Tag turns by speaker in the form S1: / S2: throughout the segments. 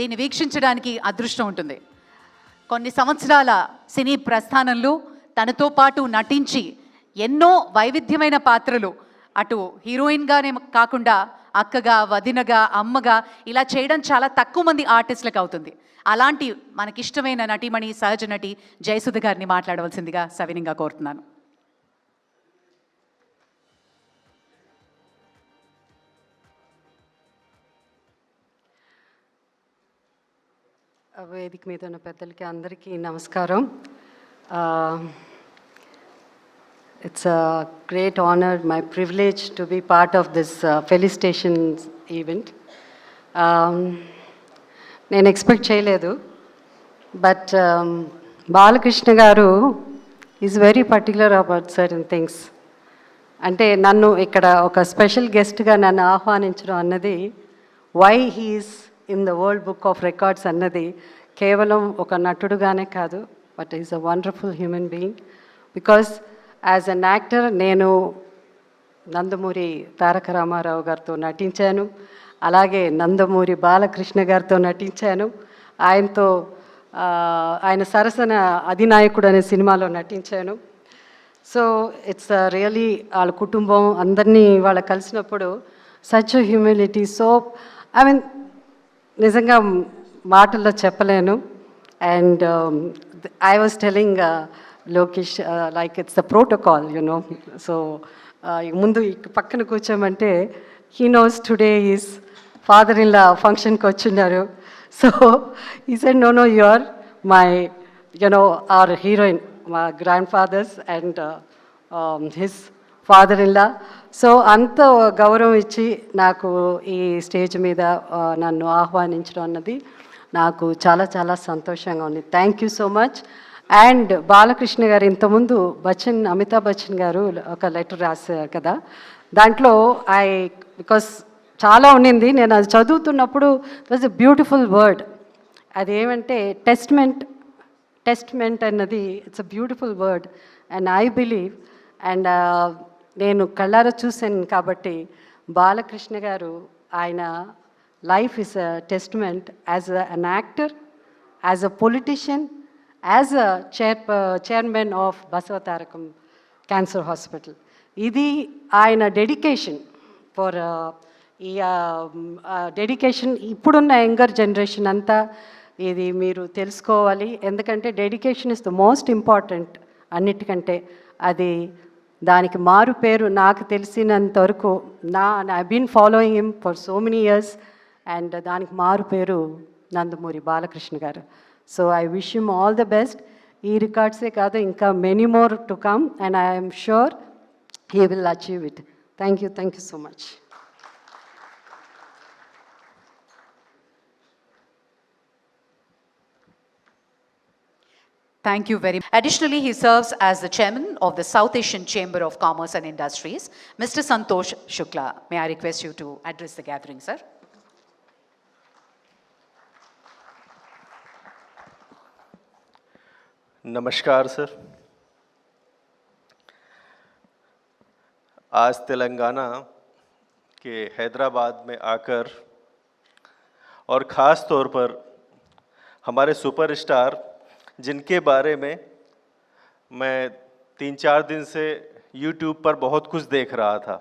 S1: దీన్ని వీక్షించడానికి అదృష్టం ఉంటుంది. కొన్ని సంవత్సరాల సినీ ప్రస్థానంలో తనతో పాటు నటించి ఎన్నో వైవిధ్యమైన పాత్రలు అటు హీరోయిన్గానే కాకుండా అక్కగా వదినగా అమ్మగా ఇలా చేయడం చాలా తక్కువ మంది ఆర్టిస్టులకు అవుతుంది. అలాంటి మనకిష్టమైన నటిమణి సహజ నటి జయసుధ గారిని మాట్లాడవలసిందిగా సవినంగా కోరుతున్నాను.
S2: వేదిక మీద ఉన్న పెద్దలకి అందరికీ నమస్కారం. It's a great honour my privilege to be part of this felicitation event నేను ఎక్స్పెక్ట్ చేయలేదు but um, Balakrishna garu is very particular about certain things అంటే నన్ను ఇక్కడ ఒక స్పెషల్ గెస్ట్గా నన్ను ఆహ్వానించడం అన్నది why he's in the world book of records అన్నది కేవలం ఒక నటుడుగానే కాదు but is a wonderful human being. Because as an actor నేను నందమూరి తారక రామారావు గారితో నటించాను అలాగే నందమూరి బాలకృష్ణ గారితో నటించాను. ఆయనతో ఆయన సరసన అధినాయకుడు అనే సినిమాలో నటించాను. సో ఇట్స్ రియలీ వాళ్ళ కుటుంబం అందరినీ వాళ్ళ కలిసినప్పుడు such humility so I mean నిజంగా మాటల్లో చెప్పలేను. And I was telling Lokesh like it's the protocol you know so ముందు పక్కన కూర్చోమంటే he knows today is father in law ఫంక్షన్కి వచ్చిన్నారు so he said no no your my you know our heroine మా grand fathers and his father ఇల్లా so అంత గౌరవం ఇచ్చి నాకు ఈ స్టేజ్ మీద నన్ను ఆహ్వానించడం అన్నది నాకు చాలా చాలా సంతోషంగా ఉంది. Thank you so much and Balakrishna garu ఇంతకుముందు బచ్చన్ అమితాబ్ బచ్చన్ గారు ఒక లెటర్ రాశారు కదా. దాంట్లో ఐ బికాస్ చాలా ఉండింది నేను అది చదువుతున్నప్పుడు వాజ్ ఎ బ్యూటిఫుల్ వర్డ్ అదేమంటే టెస్ట్మెంట్ టెస్ట్మెంట్ అన్నది it's a beautiful word and I believe and నేను కళ్ళారా చూశాను కాబట్టి బాలకృష్ణ గారు ఆయన life is a testament as an actor as a politician as a chair chairman of Basavatarakam cancer hospital ఇది ఆయన dedication for uh, ఈ uh, um, uh, dedication ఇప్పుడున్న younger generation అంతా ఇది మీరు తెలుసుకోవాలి. ఎందుకంటే dedication is the most important అన్నిటికంటే అది దానికి మారు పేరు నాకు తెలిసినంత వరకు నా I been following him for so many years and దానికి మారు పేరు Nandamuri Balakrishna garu. So I wish him all the best ఈ రికార్డ్సే కాదు ఇంకా many more to come and I'm sure he will achieve it thank you thank you so much
S1: Thank you very much. Additionally, he serves as the chairman of the South Asian Chamber of Commerce and Industries. Mr. Santosh Shukla, may I request you to address the gathering, sir?
S3: नमस्कार sir आज तेलंगाना के हैदराबाद में आकर और ख़ास तौर पर हमारे सुपरस्टार जिनके बारे में मैं तीन चार दिन से यूट्यूब पर बहुत कुछ देख रहा था।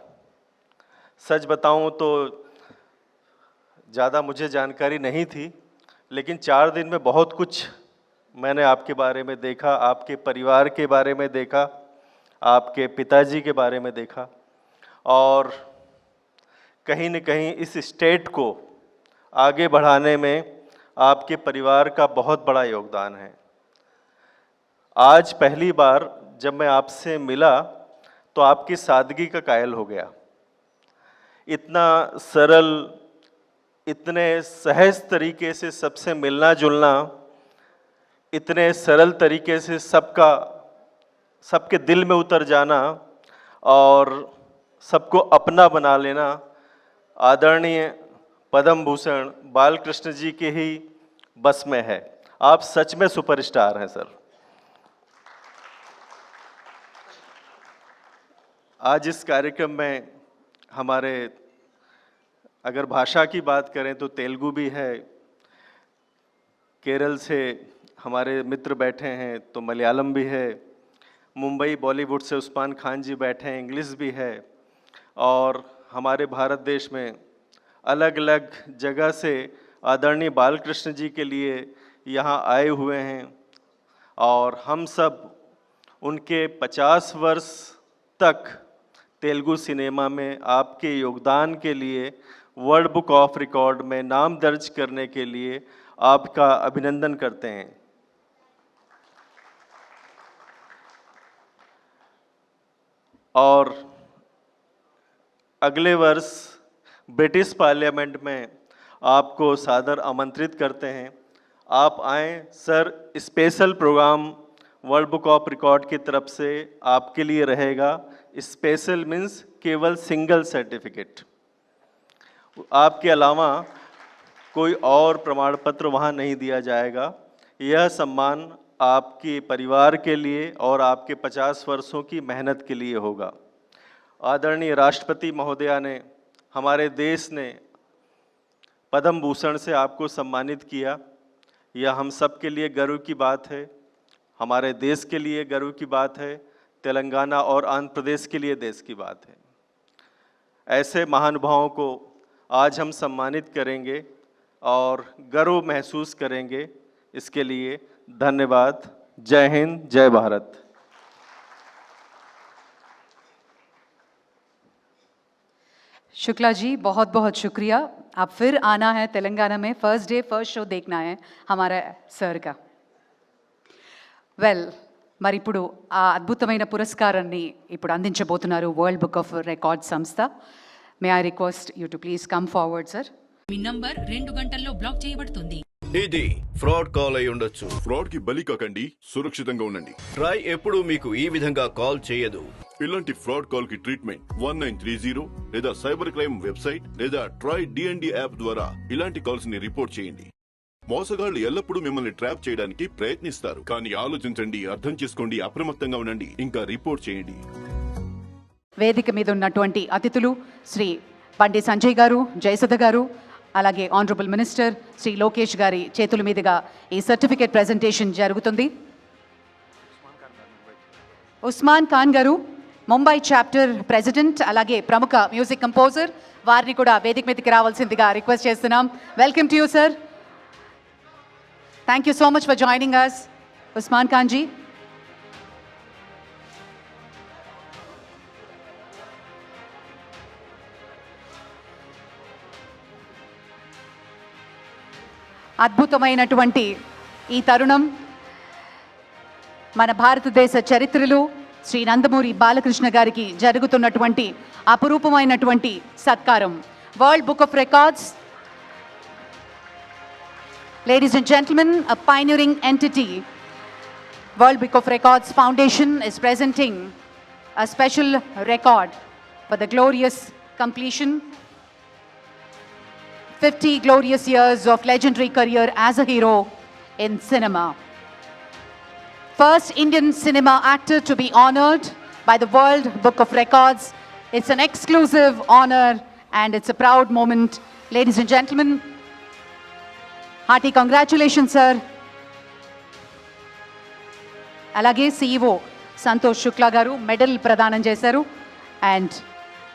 S3: सच बताऊँ तो ज़्यादा मुझे जानकारी नहीं थी, लेकिन चार दिन में बहुत कुछ मैंने आपके बारे में देखा, आपके परिवार के बारे में देखा, आपके पिताजी के बारे में देखा और कहीं न कहीं इस स्टेट को आगे बढ़ाने में आपके परिवार का बहुत बड़ा योगदान है। आज पहली बार जब मैं आपसे मिला तो आपकी सादगी का कायल हो गया। इतना सरल, इतने सहज तरीके से सबसे मिलना जुलना इतने सरल तरीके से सबका, सबके दिल में उतर जाना और सबको अपना बना लेना, आदरणीय पद्म भूषण बालकृष्ण जी के ही बस में है। आप सच में सुपरस्टार हैं, सर। आज इस कार्यक्रम में हमारे, अगर भाषा की बात करें तो तेलुगु भी है, केरल से हमारे मित्र बैठे हैं तो मलयालम भी है, मुंबई, बॉलीवुड से उस्मान खान जी बैठे हैं, इंग्लिश भी है, और हमारे भारत देश में अलग अलग जगह से आदरणीय बालकृष्ण जी के लिए यहाँ आए हुए हैं, और हम सब उनके 50 वर्ष तक तेलुगु सिनेमा में आपके योगदान के लिए, वर्ल्ड बुक ऑफ़ रिकॉर्ड में नाम दर्ज करने के लिए आपका अभिनंदन करते हैं। और अगले वर्ष ब्रिटिश पार्लियामेंट में आपको सादर आमंत्रित करते हैं। आप आए, sir, special program world book of record की तरफ़ से आपके लिए रहेगा। स्पेशल मीन्स केवल सिंगल सर्टिफिकेट आपके अलावा कोई और प्रमाण पत्र वहाँ नहीं दिया जाएगा। यह सम्मान आपके परिवार के लिए और आपके 50 वर्षों की मेहनत के लिए होगा। आदरणीय राष्ट्रपति महोदया ने, हमारे देश ने पद्म भूषण से आपको सम्मानित किया। यह हम सब के लिए गर्व की बात है। हमारे देश के लिए गर्व की बात है। तेलंगाना और आंध्र प्रदेश के लिए देश की बात है। ऐसे महानुभावों को आज हम सम्मानित करेंगे और गर्व महसूस करेंगे। इसके लिए धन्यवाद। जय हिंद जय भारत।
S1: शुक्ला जी बहुत बहुत शुक्रिया। आप फिर आना है तेलंगाना में। फ़र्स्ट डे फ़र्स्ट शो देखना है हमारा सर का। वेल well, మరి ఇప్పుడు ఆ అద్భుతమైన పురస్కారాన్ని ఇప్పుడు అందించబోతున్నారు వరల్డ్ బుక్ ఆఫ్ రికార్డ్ సంస్థ. May I request you to please come forward sir
S4: me number రెండు గంటల్లో బ్లాక్ చేయబడుతుంది.
S5: ఇది ఫ్రాడ్ కాల్ అయి ఉండొచ్చు.
S6: ఫ్రాడ్కి బలి కాకండి సురక్షితంగా ఉండండి.
S5: ట్రై ఎప్పుడు మీకు ఈ విధంగా కాల్ చేయదు.
S6: ఇలాంటి fraud కాల్కి treatment one nine three zero లేదా సైబర్ క్రైమ్ వెబ్సైట్ లేదా ట్రై డిఎన్డి యాప్ ద్వారా ఇలాంటి కాల్స్ని రిపోర్ట్ చేయండి. మోసగాళ్ళు ఎల్లప్పుడూ మిమ్మల్ని ట్రాప్ చేయడానికి ప్రయత్నిస్తారు. కానీ ఆలోచించండి అర్థం చేసుకోండి అప్రమత్తంగా ఉండండి ఇంకా రిపోర్ట్ చేయండి.
S1: వేదిక మీద ఉన్నటువంటి అతిథులు శ్రీ బండి సంజయ్ గారు జయసుధ గారు అలాగే ఆనరబుల్ మినిస్టర్ శ్రీ లోకేష్ గారి చేతుల మీదుగా ఈ సర్టిఫికేట్ ప్రెజెంటేషన్ జరుగుతుంది. ఉస్మాన్ ఖాన్ గారు ముంబై చాప్టర్ ప్రెసిడెంట్ అలాగే ప్రముఖ మ్యూజిక్ కంపోజర్ వారిని కూడా వేదిక మీదకి రావాల్సిందిగా రిక్వెస్ట్ చేస్తున్నాం. Welcome to you sir. Thank you so much for joining us Usman Khan ji అద్భుతమైనటువంటి ఈ తరుణం మన భారతదేశ చరిత్రలు శ్రీ నందమూరి బాలకృష్ణ గారికి జరుగుతున్నటువంటి అపురూపమైనటువంటి సత్కారం. World book of records Ladies and gentlemen, a pioneering entity, World Book of Records Foundation is presenting a special record for the glorious completion 50 glorious years of legendary career as a hero in cinema. First Indian cinema actor to be honored by the World Book of Records. It's an exclusive honor and it's a proud moment. Ladies and gentlemen, hearty congratulation sir అలాగే CEO Santosh Shukla garu medal ప్రదానం చేశారు. And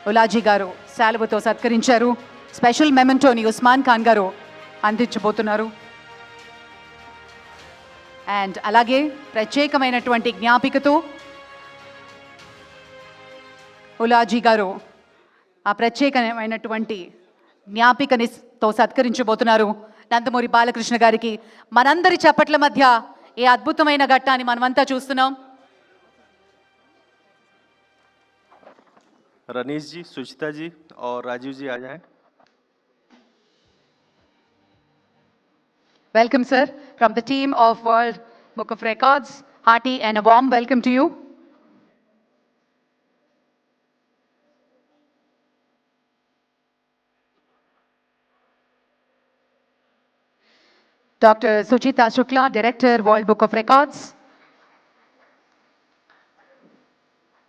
S1: ఉలాజీ గారు శాలువతో సత్కరించారు. Special మెమెంటోని Osman Khan గారు అందించబోతున్నారు. And అలాగే ప్రత్యేకమైనటువంటి జ్ఞాపికతో ఉలాజీ గారు ఆ ప్రత్యేకమైనటువంటి జ్ఞాపికని తో సత్కరించబోతున్నారు. నందమూరి బాలకృష్ణ గారికి మనందరి చప్పట్ల మధ్య ఈ అద్భుతమైన ఘట్టాన్ని మనమంతా చూస్తున్నాం
S3: रनीश जी सुचिता जी और राजीव जी आ जाएं
S1: Welcome, sir, from the team of World Book of Records. Hearty and a warm welcome to you. Dr. Suchita Shukla, Director, World Book of Records.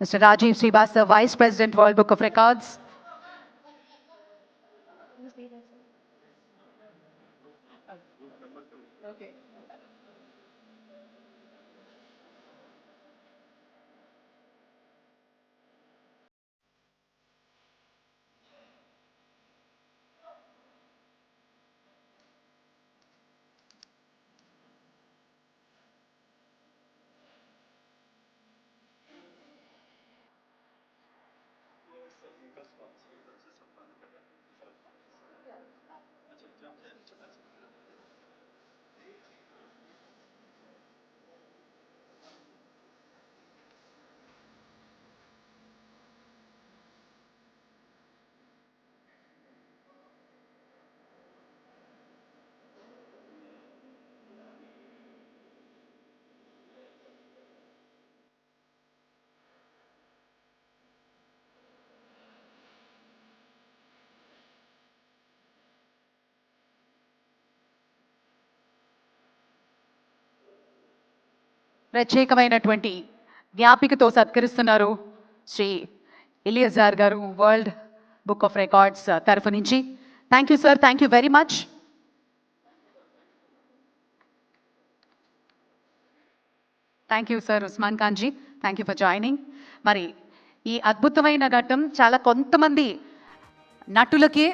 S1: Mr. Rajiv Srivastava, Vice President, World Book of Records. ప్రత్యేకమైనటువంటి జ్ఞాపికతో సత్కరిస్తున్నారు శ్రీ ఇలియజార్ గారు world book of records తరఫు నుంచి. Thank you sir thank you very much thank you sir Usman Khanji thank you for joining మరి ఈ అద్భుతమైన ఘట్టం చాలా కొంతమంది నటులకే